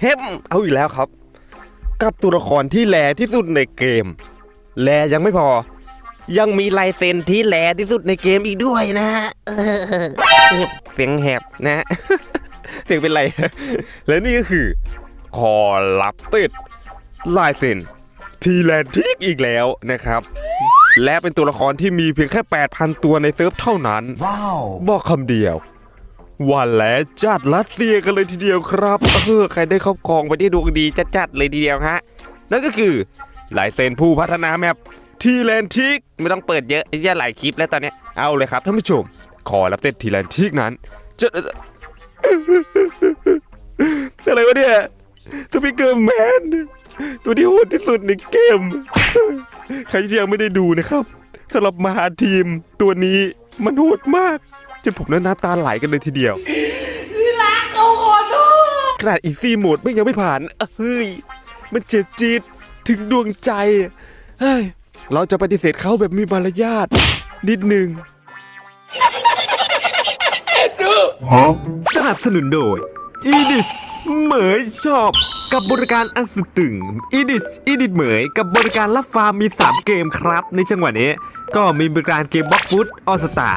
เฮ้มเอาอีกแล้วครับ กับตัวละครที่แลที่สุดในเกม แลยังไม่พอ ยังมีลายเซ็นที่แลที่สุดในเกมอีกด้วยนะเออเสียงแหบนะ เสียงเป็นไร และนี่ก็คือ คอลับติดลายเซ็นทีแลนทิกอีกแล้วนะครับ และเป็นตัวละครที่มีเพียงแค่ 8,000 ตัวในเซิร์ฟเท่านั้น Wow. บอกคำเดียว วันและจัดรัสเซียกันเลยทีเดียวครับเออใครได้ครอบครองไปที่ดวงดีจัดๆเลยทีเดียวฮะนั่นก็คือลายเซ็นผู้พัฒนาแมปทีแลนทิกไม่ต้องเปิดเยอะไอ้เหี้ยหลายคลิปแล้วตอนนี้เอาเลยครับท่านผู้ชม ขอรับเต้นทีแลนทิกนั้นจะอะไรวะเนี่ยทวิเกอร์แมนตัวที่โหดที่สุดในเกม ใครที่ยังไม่ได้ดูนะครับสำหรับมหาทีมตัวนี้มันโหดมาก จนผมนั้นน้ำตาไหลกันเลยทีเดียวเขาขอโทษขนาดอีซี่โหมดไม่ยังไม่ผ่านเอ้ยเฮ้ยมันเจ็บจี๊ดถึงดวงใจเฮ้ยเราจะปฏิเสธเขาแบบมีมารยาทนิดนึง Huh? สนับสนุนโดย e d i s เหมยชอบกับบริการอันสุดตึง e d i s e d i t เหมยกับบริการรับฟาร์มมี 3 เกมครับ ในจังหวะนี้ ก็มีบริการเกมบล็อกฟุตออสตา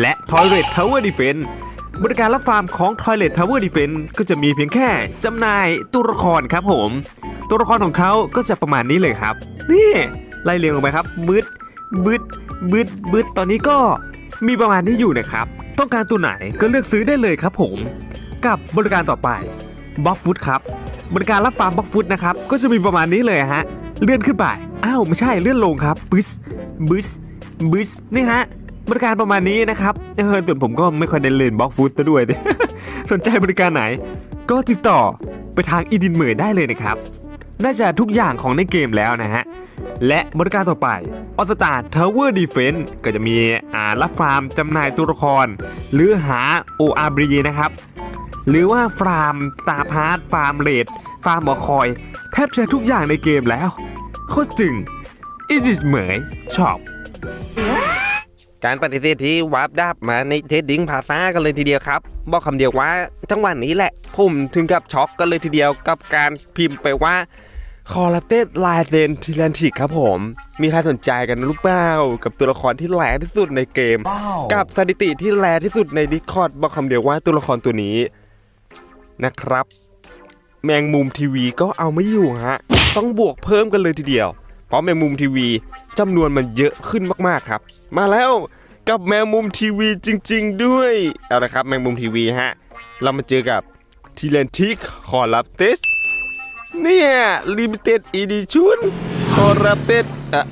และ Toilet Tower Defense บริการรับฟาร์มของ Toilet Tower Defense ก็จะมีเพียงแค่จำหน่ายตัวละครครับผม ตัวละครของเขาก็จะประมาณนี้เลยครับ นี่ไล่เรียงลงไปครับบึดบึดบึดบึดตอนนี้ก็มีประมาณนี้อยู่นะครับ ต้องการตัวไหนก็เลือกซื้อได้เลยครับผม กับบริการต่อไปบล็อกฟุตครับบริการรับฟาร์มบล็อกฟุตนะครับก็จะมีประมาณนี้เลยฮะเลื่อนขึ้นไปอ้าวไม่ใช่เลื่อนลงครับบึสบึสบึสนี่ฮะ บริการประมาณนี้นะครับเออส่วนผมก็ไม่ค่อยได้เล่นบล็อกฟุตซะด้วยสนใจบริการไหน ก็ติดต่อไปทางอีดินเหมยได้เลยนะครับ น่าจะทุกอย่างของในเกมแล้วนะฮะ และบริการต่อไปออสตาทาวเวอร์ดีเฟนต์ก็จะมีอ่ารับฟาร์มจำหน่ายตัวละคร หรือหา ORB นะครับ หรือว่าฟาร์มตาพาร์ตฟาร์มเลดฟาร์มบอคอย แทบจะทุกอย่างในเกมแล้ว โคตรจึงอีจิเหมยชอบ การปฏิเสธที่วาร์ปดับมาในเทสดิ้งภาษากันเลยทีเดียวครับ บอกคำเดียวว่าจังหวะนี้แหละ ผมถึงกับช็อกกันเลยทีเดียวกับการพิมพ์ไปว่าคอรับเต้ลายเซนทีแลนติกครับผม มีใครสนใจกันหรือเปล่ากับตัวละครที่แรงที่สุดในเกม Wow. กับสถิติที่แรงที่สุดใน Discord บอกคำเดียวว่าตัวละครตัวนี้นะครับ แมงมุมทีวีก็เอาไม่อยู่ฮะ ต้องบวกเพิ่มกันเลยทีเดียว เพราะแมงมุมทีวีจำนวนมันเยอะขึ้นมากๆครับ มาแล้วกับแมงมุมทีวีจริง ๆ ด้วยเอาละครับแมงมุมทีวีฮะเรามาเจอกับทีเลนทิกคอรับเตสเนี่ยลิมิเต็ดอีดิชั่นคอรับเตสอะ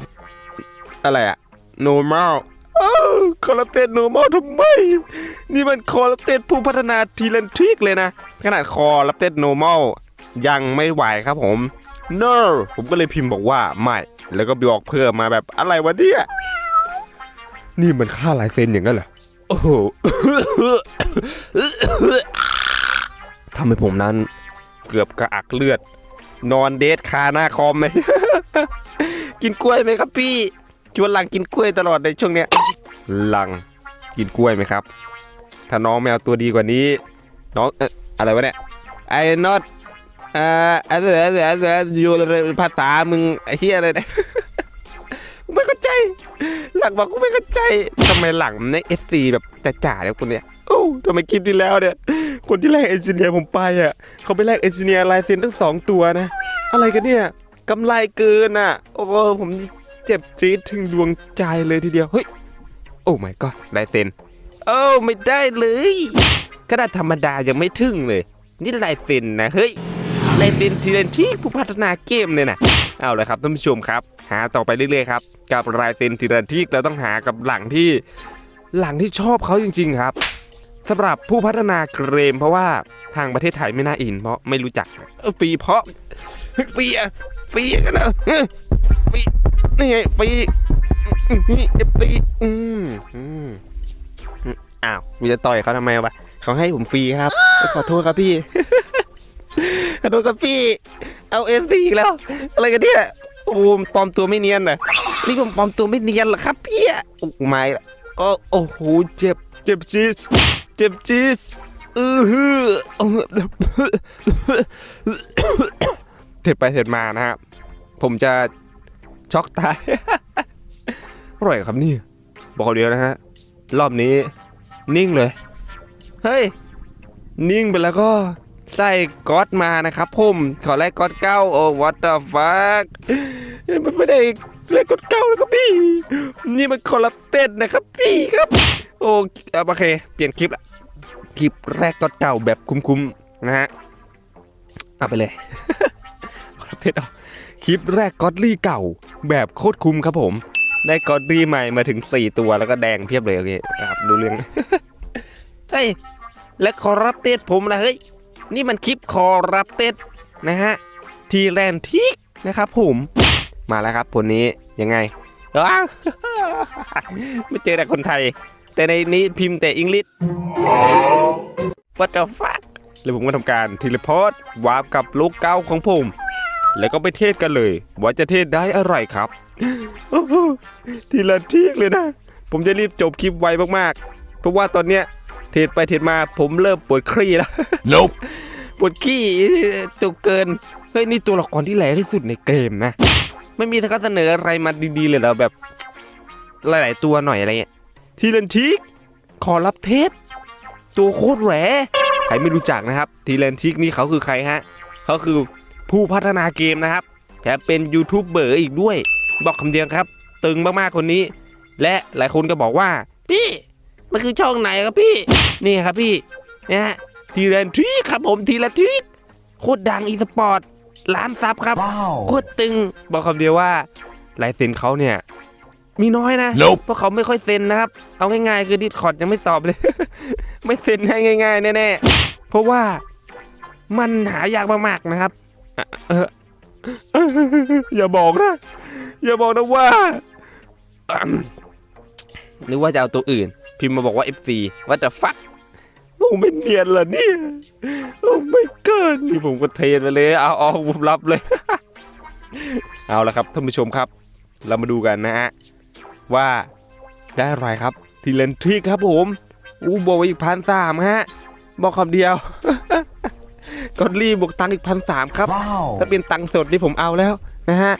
อะไรอะ normal อ้าวคอรับเตส normal ทำไม นี่มันคอรับเตสผู้พัฒนาทีเลนทิกเลยนะ ขนาดคอรับเตส normal ยังไม่ไหวครับผม no ผมก็เลยพิมพ์บอกว่าไม่ แล้วก็บอกเพิ่มมาแบบอะไรวะเนี่ย นี่มันค่าลายเซ็นอย่างนั้นเหรอ โอ้โหทำให้ผมนั้นเกือบกระอักเลือด นอนเดทคาหน้าคอมเลยกินกล้วยไหมครับพี่ชวนหลังกินกล้วยตลอดในช่วงเนี้ยหลังกินกล้วยไหมครับ ถ้าน้องแมวตัวดีกว่านี้ น้องเอออะไรวะเนี่ยไอ้ not อ่าอะไรอะไรอะไรอยู่ภาษามึงไอ้ที่อะไรเนี่ยกูไม่เข้าใจ หลังบอกกูไม่เข้าใจทำไมหลังใน FC แบบจ่าๆแล้วคนเนี้ยโอ้ทำไมคลิปที่แล้วเนี่ย คนที่แลกเอนจิเนียร์ผมไปอะเขาไปแลกเอนจิเนียร์ลายเซ็นทั้งสองตัวนะ อะไรกันเนี่ยกำไรเกินอะ โอ้ผมเจ็บจี๊ดถึงดวงใจเลยทีเดียวเฮ้ยโอ้ my god ลายเซ็นโอ้ไม่ได้เลยขนาดธรรมดายังไม่ถึงเลย นี่ลายเซ็นนะเฮ้ย ลายเซ็นทีเรนที่ผู้พัฒนาเกมเนี่ยนะเอาเลยครับท่านผู้ชมครับ หาต่อไปเรื่อยๆครับกับลายเซ็นทีเรนที่เราต้องหากับหลังที่หลังที่ชอบเขาจริง ๆครับสำหรับผู้พัฒนาเกมเพราะว่าทางประเทศไทยไม่น่าอิน เพราะไม่รู้จักฟรีเพราะฟรีอะฟรีกันนะฟรีนี่ไงฟรีนี่ฟรีอืมอืมอืมอ้าวกูจะต่อยเขาทำไมวะเขาให้ผมฟรีครับขอโทษครับพี่ ขอโทษครับพี่ เอาเอฟซีอีกแล้ว อะไรกันเนี่ยโอ้โหปลอมตัวไม่เนียนนะนี่ผมปลอมตัวไม่เนียนเหรอครับพี่โอ้ไม่โอ้โอ้โหเจ็บเจ็บจี๊ดเจ็บจี๊ดเออฮือเถิดไปเถิดมานะครับผมจะช็อกตายอร่อยครับนี่ บอกเดียวนะฮะ รอบนี้ นิ่งเลย เฮ้ย นิ่งไปแล้วก็ ใส่ก๊อตมานะครับผมขอแลกก๊อตเก้าโอ้ what the fuck มันไม่ได้แลกก๊อตเก้านะครับพี่ นี่มันคอลลาเต้นนะครับพี่ครับ โอ้เอาโอเค เปลี่ยนคลิปละคลิปแรกก๊อตเก่าแบบคุ้มๆนะฮะเอาไปเลยคอลลาเต้นเอาคลิปแรกก๊อตลี่เก่าแบบโคตรคุ้มครับผม ได้ก๊อตลี่ใหม่มาถึง 4 ตัวแล้วก็แดงเพียบเลยโอเคครับดูเรื่องเฮ้ยและคอรับเต็ดผมละเฮ้ย นี่มันคลิปคอรับเต็ดนะฮะ ทีแรนทิกนะครับผม มาแล้วครับผลนี้ยังไงอ้าไม่เจอแต่คนไทย แต่ในนี้พิมพ์แต่อังกฤษ What the fuck แล้วผมก็ทำการทีเลพอร์ตวาร์ปกับลูกเก้าของผม แล้วก็ไปเทศกันเลย ว่าจะเทศได้อะไรครับทีละทีกเลยนะ ผมจะรีบจบคลิปไวมากๆ เพราะว่าตอนเนี้ย ทศไปเทศมาผมเริ่มปวดครี่แล้ว Nope. ปวดขี้จุกเกิน เฮ้ย นี่ตัวละครที่แหลที่สุดในเกมนะ ไม่มีข้อเสนออะไรมาดีๆเลยเหรอแบบ หลายๆตัวหน่อยอะไรเงี้ยทีเลนทิก ขอรับเทสตัวโคตรแหวใครไม่รู้จักนะครับ ทีเลนทิกนี่เขาคือใครฮะ เขาคือผู้พัฒนาเกมนะครับแถมเป็นยูทูบเบอร์อีกด้วย บอกคำเดียวครับ ตึงมากๆคนนี้ และหลายคนก็บอกว่า พี่ มันคือช่องไหนครับพี่ นี่ครับพี่นะฮะทีเลนทิกครับผมทีเลนทิกโคตรดังอีสปอร์ตล้านซับครับ Wow. โคตรตึงบอกคำเดียวว่าลายเซ็นเขาเนี่ยมีน้อยนะ Nope. เพราะเขาไม่ค่อยเซ็นนะครับ เอาง่ายๆ คือดิสคอร์ดยังไม่ตอบเลย ไม่เซ็นให้ง่ายๆแน่ๆ เพราะว่ามันหายากมากๆนะครับอะเอออย่าบอกนะ อย่าบอกนะว่าอืมนึกว่าจะเอาตัวอื่น พิมพ์มาบอกว่า FC ว่าจะฟัก ผมไม่เนียนเหรอเนี่ยโอ้ไม่เกินนี่ผมก็เทรนไปเลย เอาเอาผมรับเลย เอาละครับท่านผู้ชมครับ เรามาดูกันนะฮะว่าได้อะไรครับ ทีเลนทริกครับผมอู้บวกไปอีกพันสามฮะ บอกคำเดียวกดรีบบวกตังค์อีกพันสามครับ Wow. ถ้าเป็นตังค์สดที่ผมเอาแล้วนะฮะ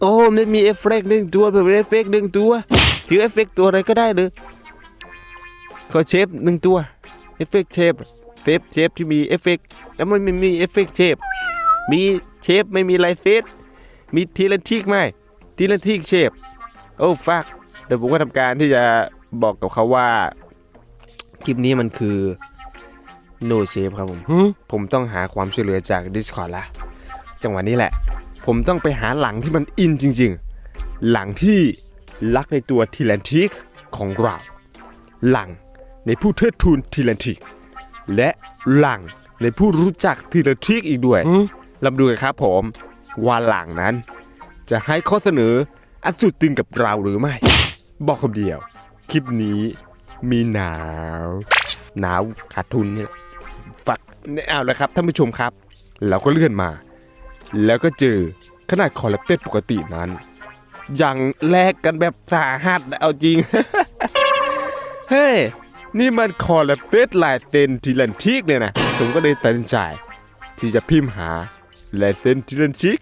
โอ้ไม่มีเอฟเฟกต์หนึ่งตัวเป็นเอฟเฟกต์หนึ่งตัว ถือเอฟเฟกต์ตัวอะไรก็ได้เลยขอเชฟหนึ่งตัว เอฟเฟกต์เชฟเชฟเชฟที่มีเอฟเฟกต์แล้วมันไม่มีเอฟเฟกต์เชฟมีเชฟไม่มีไลเซสมีทีละทิกไหมทีละทิกเชฟโอ้ฟักเดี๋ยวผมก็ทำการที่จะบอกกับเขาว่าคลิปนี้มันคือ no shape ครับผมผมต้องหาความช่วยเหลือจาก Discord ละจังหวะนี้แหละ ผมต้องไปหาหลังที่มันอินจริง ๆ หลังที่รักในตัวทีแลนทิกของเราหลัง ในผู้เทิดทูนทีแลนทิก และหลังในผู้รู้จักทีแลนทิกอีกด้วยลำดูกันครับผมว่าหลังนั้น จะให้ข้อเสนออันสุดตึงกับเราหรือไม่ บอกคำเดียว คลิปนี้มีหนาว หนาวขาดทุนเนี่ยฝักเอาละครับท่านผู้ชมครับ เราก็เลื่อนมา แล้วก็เจอขนาดคอลเลปเต็ดปกตินั้นยังแลกกันแบบสาหัสเอาจริง เฮ้ย นี่มันคอลเลปเต็ดลายเซนทีลันทิกเลยนะผมก็เลยตัดสินใจที่จะพิมพ์หาลายเซนทีลันทิก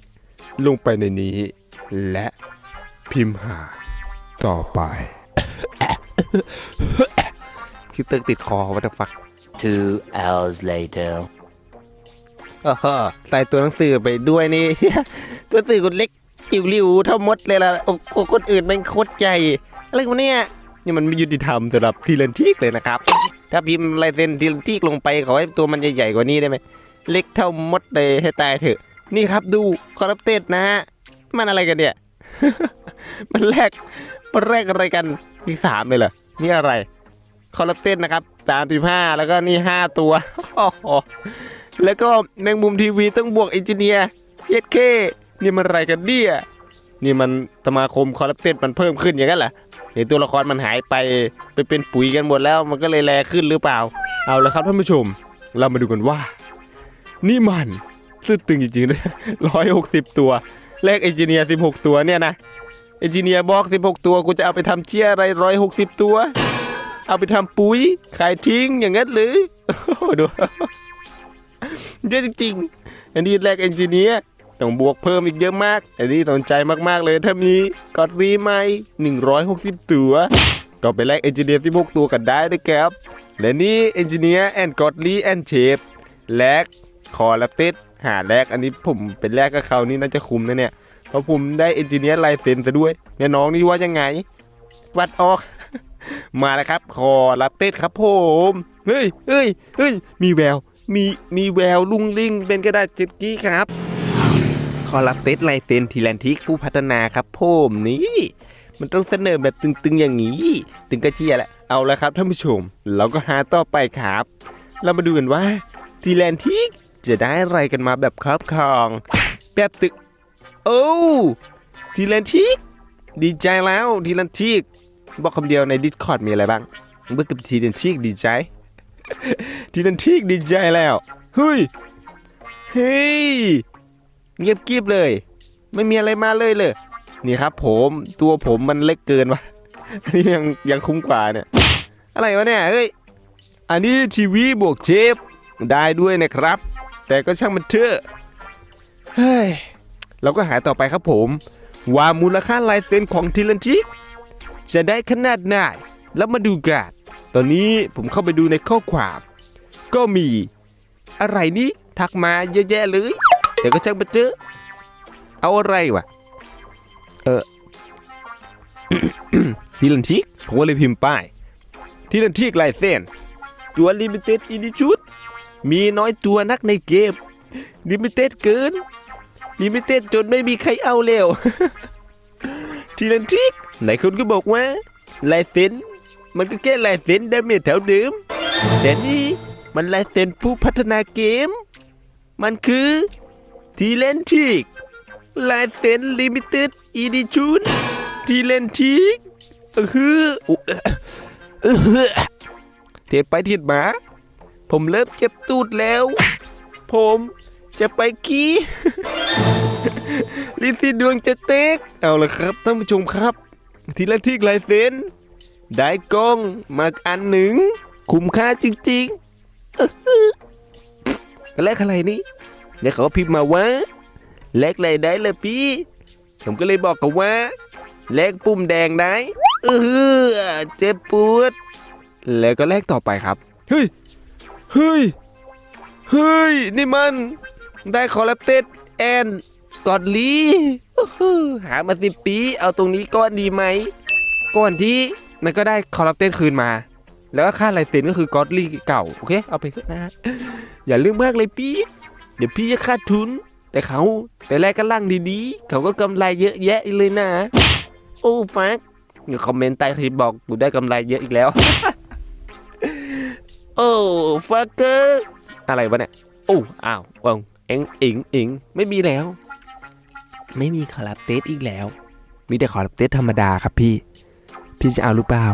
ลงไปในนี้ และพิมพ์หา ต่อไปคิดตึกติดคอวัตฟัก Two hours later. โอ้โหใส่ตัวหนังสือไปด้วยนี่ตัวหนังสือคนเล็กจิ๋วหลิวเท่ามดเลยล่ะโอ้โหคนอื่นมันโคตรใหญ่ อะไรวะเนี่ย นี่มันไม่ยุติธรรมสำหรับทีเลนทิกเลยนะครับ ถ้าพิมพ์ลายเซ็นทีเลนทิกลงไปขอให้ตัวมันใหญ่ๆกว่านี้ได้ไหมเล็กเท่ามดเลยให้ตายเถอะ นี่ครับดูคอร์รัปเต็ดนะฮะมันอะไรกันเนี่ย มันแรกมันแรกอะไรกันอีกสามเลยเหรอนี่อะไรคอร์รัปเต็ดนะครับสามสิบห้าแล้วก็นี่ห้าตัวแล้วก็แมงมุมทีวีต้องบวกเอนจิเนียร์เย็ดเคนี่มันอะไรกันเนี่ยนี่มันสมาคมคอร์รัปเต็ดมันเพิ่มขึ้นอย่างนั้นเหรอ เห็นตัวละครมันหายไปไปเป็นปุ๋ยกันหมดแล้วมันก็เลยแลขึ้นหรือเปล่า เอาละครับท่านผู้ชม เรามาดูกันว่า นี่มันสุดตึงจริงๆเลยร้อยหกสิบตัว แลกเอนจิเนียร์สิบหกตัวเนี่ยนะเอนจิเนียร์บอกสิบหกตัว กูจะเอาไปทำเชี่ยอะไรร้อยหกสิบตัว เอาไปทำปุ๋ยขายทิ้งอย่างนั้นหรือดูเยอะจริงๆอันนี้แลกเอนจิเนียร์ ต้องบวกเพิ่มอีกเยอะมากอันนี้สนใจมากๆเลยถ้ามีกอดรีไหม160 ตัว ก็ไปแลกเอนจิเนียร์16ตัวกันได้นะครับ และนี่เอนจิเนียร์แอนกอดรีแอนเชฟแลกคอลับเต็ดหาแลกอันนี้ผมเป็นแลกกับเขานี่น่าจะคุ้มนะเนี่ยเพราะผมได้เอนจิเนียร์ลายเซ็นซะด้วยเนี่ยน้องนี่ว่ายังไง วัดออก มาแล้วครับ คอรับเต้นครับผมเฮ้ยเฮ้ยเฮ้ยมีแววมีมีแววลุงลิงเป็นกระดาษเจ็ดกี้ครับ คอรับเต้นลายเซ็นทีแลนทิกผู้พัฒนาครับผมนี่ มันต้องเสนอแบบตึงๆอย่างนี้ ตึงกระเจียแหละ เอาละครับท่านผู้ชม เราก็หาต่อไปครับ เรามาดูกันว่าทีแลนทิกจะได้อะไรกันมาแบบครอบครอง แบบตึก โอ้ทีแลนทิกดีใจแล้วทีแลนทิกบอกคำเดียวใน Discord มีอะไรบ้างเมื่อกับทีแลนทิกดีใจทีแลนทิกดีใจแล้วเฮ้ยเฮ้ย เงียบกริบเลย ไม่มีอะไรมาเลยเลย นี่ครับ ผมตัวผมมันเล็กเกินวะอันนี้ยังยังคุ้มกว่าเนี่ย อะไรวะเนี่ยเฮ้ยอันนี้ทีวีบวกเชฟได้ด้วยนะครับ แต่ก็ช่างมันเถอะเฮ้ยเราก็หาต่อไปครับผม ว่ามูลค่าลายเซ็นของทีลันทิกจะได้ขนาดไหนแล้วมาดูกันตอนนี้ผมเข้าไปดูในข้อความ ก็มี อะไรนี่ทักมาเยอะแยะเลย แต่ก็ช่างมาเจอเอาอะไรวะ เออทีลันทิกผมก็เลยพิมพ์ป้ายทีลันทิกลายเส้นตัวลิมิเต็ดอินิชุด มีน้อยตัวนักในเกมลิมิเต็ดเกินลิมิเต็ดจนไม่มีใครเอาแล้วทีลันทิกไหนคนก็บอกว่าลายเซ็นมันก็แค่ลายเซ็นดาเมจแถวเดิมแต่นี่มันลายเซ็นผู้พัฒนาเกม มันคือ ทีเลนทิกลายเซ็นลิมิเต็ดอีดิชูนทีเลนทิกเออฮือเออฮือเทียบไปเทียบมา ผมเริ่มเจ็บตูดแล้ว ผมจะไปขี้ลิซี่ดวงจะเต็ก เอาละครับท่านผู้ชมครับ ทีละทิกลายเซ็นได้กล้องมาอันหนึ่ง คุ้มค่าจริงๆอื้อหือแลกอะไรนี่ เดี๋ยวเขาพิมพ์มาว่าแลกอะไรได้เลยพี่ ผมก็เลยบอกเขาว่าแลกปุ่มแดงได้เออเจ็บปวด แล้วก็แลกต่อไปครับ เฮ้ย เฮ้ย เฮ้ย นี่มัน ได้คอลเลปเต็ดแอนกอดลีอื้อหือหามาสิปี เอาตรงนี้ก้อนดีไหมก่อนที่มันก็ได้คอลเลปเต็ดคืนมา แล้วก็ค่าลายเซ็นก็คือกอดลีเก่า โอเค เอาไปเถอะนะ อย่าลืมมากเลยพี่ เดี๋ยวพี่จะขาดทุน แต่เขาไปแลกกันล่างดีๆ เขาก็กำไรเยอะแยะเลยนะ โอ้ฟักอย่าคอมเมนต์ใต้คลิปบอกกูได้กำไรเยอะอีกแล้ว โอ้ฟักเกอร์อะไรวะเนี่ย โอ้อ้าววงเอ็งเอ็งอ็งไม่มีแล้ว ไม่มีคอรับเตสอีกแล้ว มีแต่คอรับเตสธรรมดาครับพี่ พี่จะเอาหรือเปล่า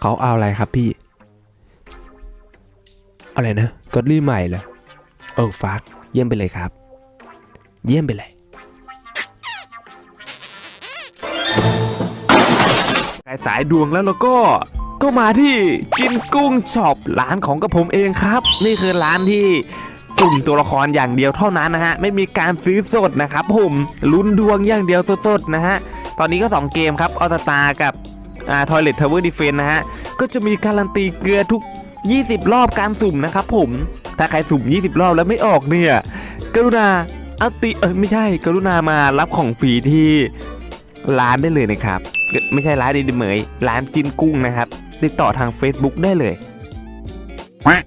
เขาเอาอะไรครับพี่ อะไรนะกอดลี่ใหม่เหรอ เออฟักเยี่ยมไปเลยครับ เยี่ยมไปเลยสายสายดวงแล้วเราก็ก็มาที่จินกุ้งช็อปร้านของกระผมเองครับ นี่คือร้านที่สุ่มตัวละครอย่างเดียวเท่านั้นนะฮะ ไม่มีการซื้อสดนะครับผมลุ้นดวงอย่างเดียวสดๆนะฮะ ตอนนี้ก็ 2 เกมครับออตตากับอ่าทอยเลททาวเวอร์ดีเฟนนะฮะ ก็จะมีการันตีเกลือทุก 20 รอบการสุ่มนะครับผม ถ้าใครสุ่ม 20 รอบแล้วไม่ออกเนี่ย กรุณาอาติเออไม่ใช่ กรุณามารับของฟรีที่ร้านได้เลยนะครับ ไม่ใช่ร้านดีเมยร้านจินกุ้งนะครับ ติดต่อทาง Facebook ได้เลย